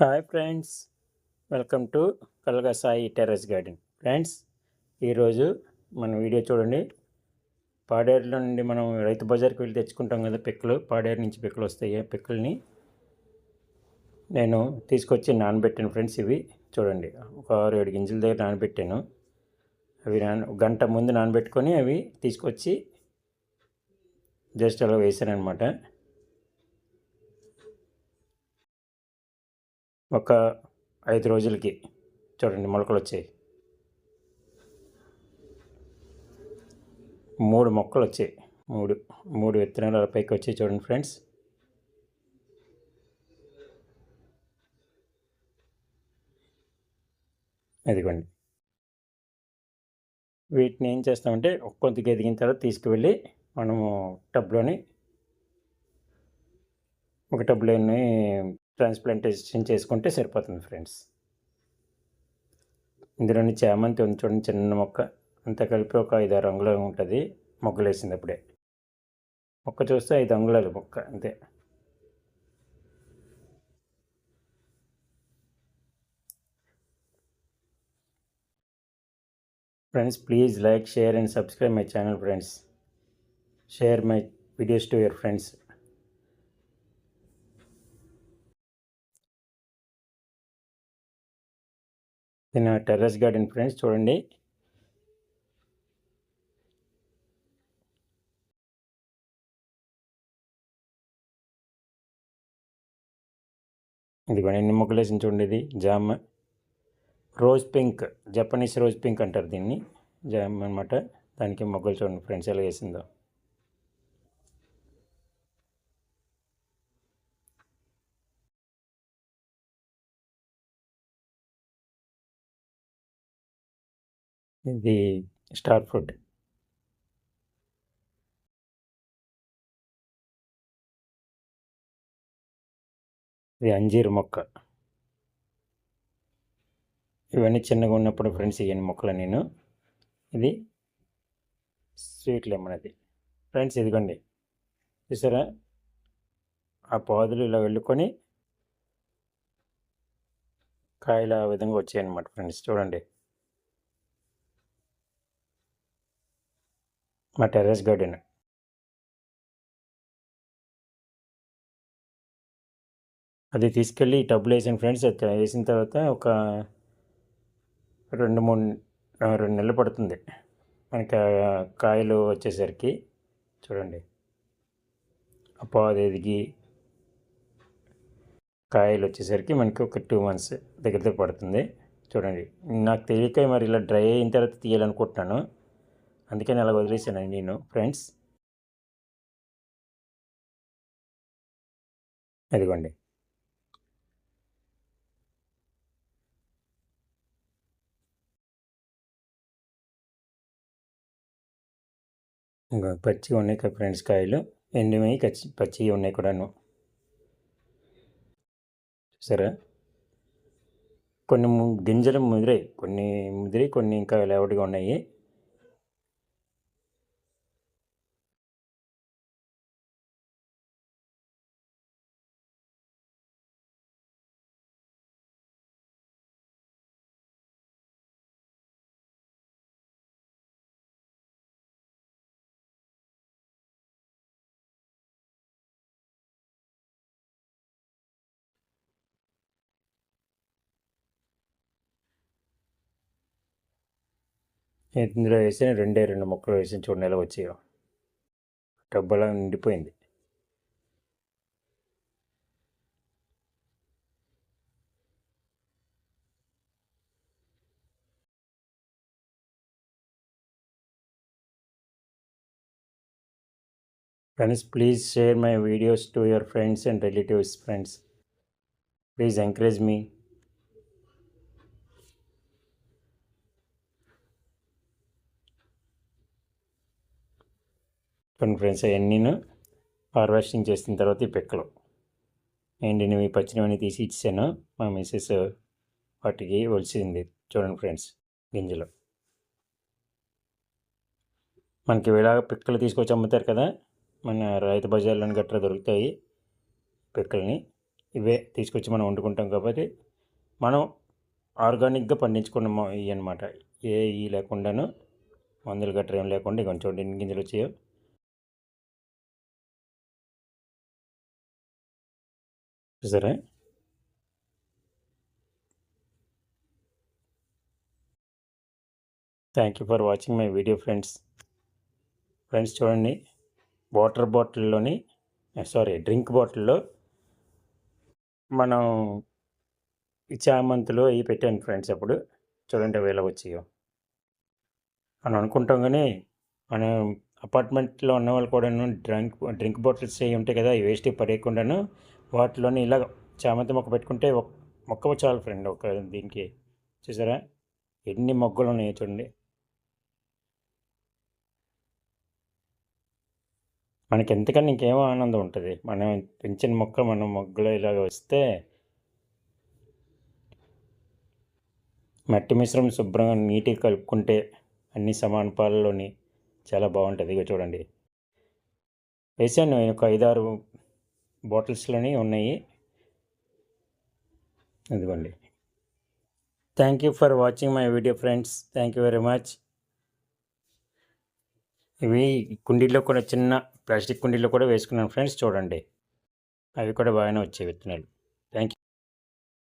Hi friends welcome to కలగా Sai terrace garden friends ఈరోజు మన వీడియో చూడండి. పాడేరులో నుండి మనం రైతు బజార్కి వెళ్ళి తెచ్చుకుంటాం కదా పిక్కలు. పాడేరు నుంచి పిక్కలు వస్తాయి ఆ పిక్కల్ని నేను తీసుకొచ్చి నానబెట్టాను ఫ్రెండ్స్ ఇవి. చూడండి ఒక ఆరు ఏడు గింజల దగ్గర నానబెట్టాను. అవి నాన గంట ముందు నానబెట్టుకొని అవి తీసుకొచ్చి జస్ట్ అలా వేసాను అనమాట ఒక ఐదు రోజులకి చూడండి మొలకలు వచ్చాయి మూడు మొక్కలు వచ్చాయి మూడు మూడు విత్తనాలు పైకి వచ్చాయి చూడండి ఫ్రెండ్స్. ఇదిగోండి. వీటిని ఏం చేస్తామంటే కొద్దిగా ఎదిగిన తర్వాత తీసుకువెళ్ళి మనము టబ్లోని ఒక టబ్లోని ట్రాన్స్ప్లాంటేషన్ చేసుకుంటే సరిపోతుంది ఫ్రెండ్స్. ఇందులోని చామంతి ఉంది చూడండి చిన్న మొక్క. అంతా కలిపి ఒక ఐదు ఆరు అంగుళాలు ఉంటుంది. మొగ్గలేసింది అప్పుడే. మొక్క చూస్తే ఐదు అంగుళాలు మొక్క అంతే. Friends please like share and subscribe my channel friends. Share my videos to your friends. ఇది నా టెర్రస్ గార్డెన్ ఫ్రెండ్స్ చూడండి. ఇదిగోండి ఎన్ని మొక్కలు వేసింది చూడండి ఇది. జామ rose pink Japanese rose pink అంటారు దీన్ని. జామ్ అనమాట దానికి మొగ్గలు చూడండి ఫ్రెండ్స్ ఎలా వేసిందో. ఇది స్టార్ ఫ్రూట్ ఇది అంజీర్ మొక్క. ఇవన్నీ చిన్నగా ఉన్నప్పుడు ఫ్రెండ్స్ ఇవన్నీ మొక్కలు నేను. ఇది స్వీట్ లెమన్ అది. ఫ్రెండ్స్ ఇదిగోండి. చూసారా? ఆ పాదులు ఇలా వెళ్ళుకొని కాయలు ఆ విధంగా వచ్చాయన్నమాట ఫ్రెండ్స్. చూడండి. మా టెర్రస్ గార్డెన్. అది తీసుకెళ్ళి టబ్బులు వేసాను ఫ్రెండ్స్ వేసిన తర్వాత ఒక రెండు మూడు రెండు నెలలు పడుతుంది. మనకి కాయలు వచ్చేసరికి చూడండి. పాదు ఎదిగి కాయలు వచ్చేసరికి మనకి ఒక టూ మంత్స్ దగ్గర దగ్గర పడుతుంది. చూడండి. నాకు తెలియక మరి ఇలా డ్రై అయిన తర్వాత తీయాలనుకుంటున్నాను. అందుకని అలా వదిలేసాను నేను ఫ్రెండ్స్. అదిగోండి ఇంకా పచ్చిగా ఉన్నాయి కదా ఫ్రెండ్స్ కాయలు ఎండిమై కచ్చి పచ్చిగా ఉన్నాయి కూడాను. చూసారా? కొన్ని గింజలు ముదిరాయి కొన్ని ముదిరి కొన్ని ఇంకా లేవడిగా ఉన్నాయి. ఇందులో వేసిన రెండే రెండు మొక్కలు వేసిన చూడండి ఎలా వచ్చాయో డబ్బలా నిండిపోయింది. Friends please share my videos to your friends and relatives friends. Please encourage me. కొన్ని ఫ్రెండ్స్ అవన్నీను హార్వెస్టింగ్ చేసిన తర్వాత ఈ పిక్కలు. ఈ పచ్చినవన్నీ తీసి ఇచ్చాను మా మిస్సెస్ వాటికి ఒలిసింది. చూడండి ఫ్రెండ్స్ గింజలు. మనకి ఇలాగ పిక్కలు తీసుకొచ్చి అమ్ముతారు కదా మన రైతు బజార్లోని గట్రా దొరుకుతాయి పిక్కల్ని. ఇవే తీసుకొచ్చి మనం వండుకుంటాం కాబట్టి మనం ఆర్గానిక్గా పండించుకున్న ఇవి అనమాట ఏ ఈ లేకుండాను మందులు గట్రా ఏం లేకుండా కొంచెం చూడండి ఎన్ని గింజలు వచ్చాయో. చూసారా? Thank you for watching my video friends friends చూడండి. వాటర్ బాటిల్లోని సారీ డ్రింక్ బాటిల్లో మనం చామంతులు అవి పెట్టాను ఫ్రెండ్స్ అప్పుడు. చూడండి అవి ఎలా వచ్చాయో. మనం అనుకుంటాం కానీ మనం అపార్ట్మెంట్లో ఉన్న వాళ్ళు కూడాను డ్రింక్ డ్రింక్ బాటిల్స్ అవి ఉంటాయి కదా అవి వేస్ట్ పడేయకుండాను వాటిలోని ఇలా చామంతి మొక్క పెట్టుకుంటే ఒక మొక్క చాలు ఫ్రెండ్ ఒక దీనికి చూసారా? ఎన్ని మొగ్గలు ఉన్నాయో చూడండి. మనకి ఎంతకన్నా ఇంకేమో ఆనందం ఉంటుంది. మనం పెంచిన మొక్క మనం మొగ్గలో ఇలాగ వస్తే మట్టి మిశ్రమం శుభ్రంగా నీట్గా కలుపుకుంటే అన్ని సమాన పాలలోని చాలా బాగుంటుంది. ఇక చూడండి. వేసాను నేను ఒక ఐదారు బాటిల్స్లోనే ఉన్నాయి. ఇదిగోండి thank you for watching my video friends thank you very much ఇవి కుండీల్లో కూడా చిన్న ప్లాస్టిక్ కుండీల్లో కూడా వేసుకున్నాను ఫ్రెండ్స్ చూడండి. అవి కూడా బాగానే వచ్చాయి విత్తనాలు.